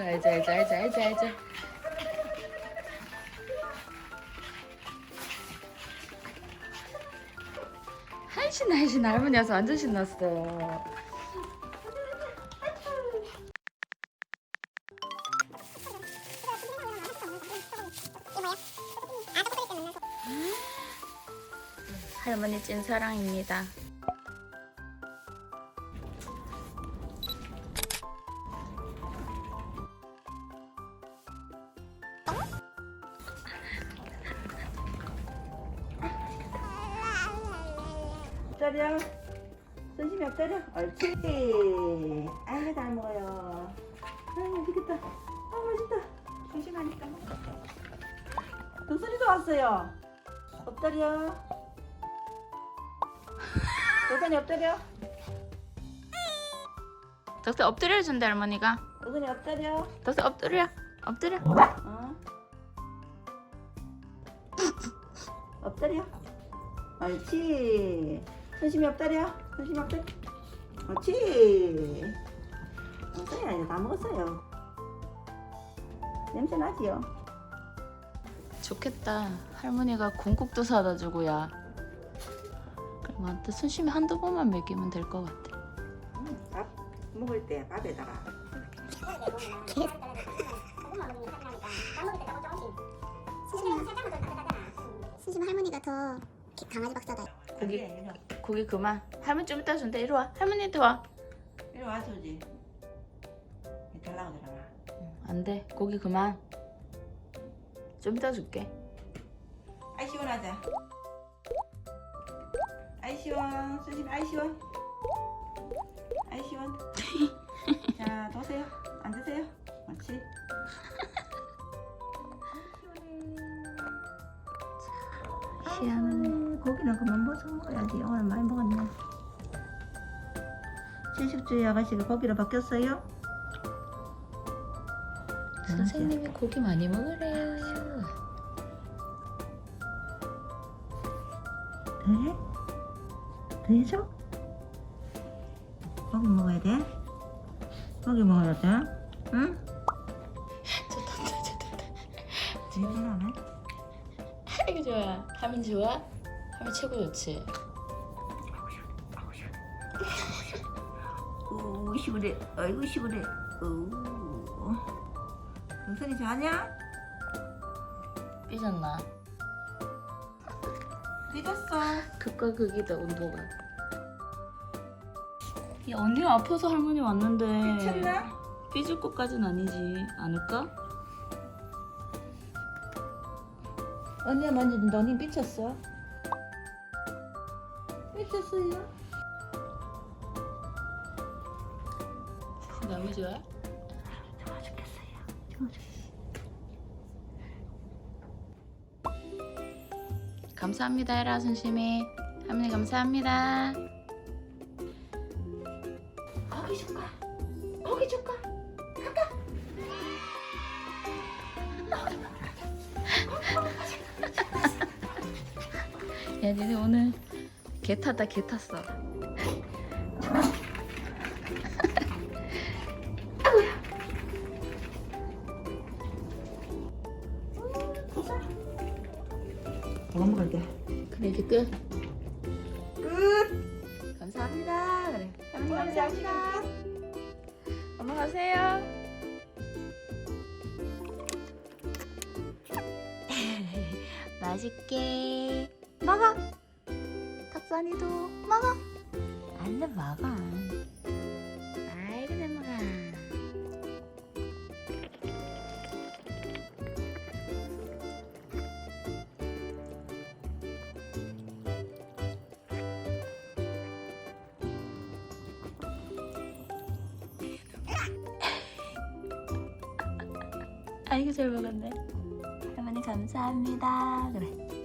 알지 알지 알지 알지 알지 한신 한신 할머니 와서 완전 신났어. 할머니 찐사랑입니다 엎드려. 손심이 엎드려. 옳지. 아이고 잘 먹어요. 아이고 맛있겠다. 아 맛있다. 조심하니까. 도선이도 왔어요. 엎드려. 도선이 엎드려. 덕수 엎드려 준다 할머니가 도선이 엎드려. 덕수 엎드려 엎드려 어? 엎드려. 옳지. 손심이 엎드려. 손심이 엎드려. 옳지. 엎드려. 이제 다 먹었어요. 냄새 나지요? 좋겠다 할머니가 군국도 사다 주고야 그럼 나한테 순심이 한두 번만 먹이면 될 것 같아 음, 밥 먹을 때 밥에다가 순심 할머니가 더 기- 강아지 박사다. 고기. 고기 그만 할머니 좀 이따 준대 이리 와 할머니한테 와 이리 와 주지. 달라고 들어가. 안 돼 고기 그만 좀 이따 줄게 아이 시원하자. 아이 시원. 수심 아이 시원. 아이 시원. 고기는 그만 먹어야지. 오늘 많이 먹었네. 70주의 아가씨가 고기로 바뀌었어요? 선생님이 고기 많이 먹으래요 돼? 되죠? 고기 먹어야 돼? 고기 먹어야 돼? 응? 좋다 좋다 지금 아이고 좋아 하민 좋아? 하민 최고 좋지 오 시원해 아이고 시원해 오 동선이 자냐? 삐졌나? 삐졌어 극과 극이다 온도가 야 언니가 아파서 할머니 왔는데 미쳤나? 삐질 것까진 아니지 않을까? 언니가 만졌는데 언니 삐쳤어 삐쳤어요? 너무 좋아? 좋아 죽겠어요 좋아 죽겠어 감사합니다 해라 순심이 할머니 감사합니다 고기 줄까? 고기 줄까? 야 니네 오늘 개 탔다 개 탔어. 뭐 먹을 게? 그래 이제 끝. 끝! 감사합니다. 그래. 감사합니다. 엄마 가세요. 맛있게 먹어 탁산이도 먹어. 얼른 먹어 아이고 잘 먹어 아이고 잘 먹었네. 할머니 감사합니다. 그래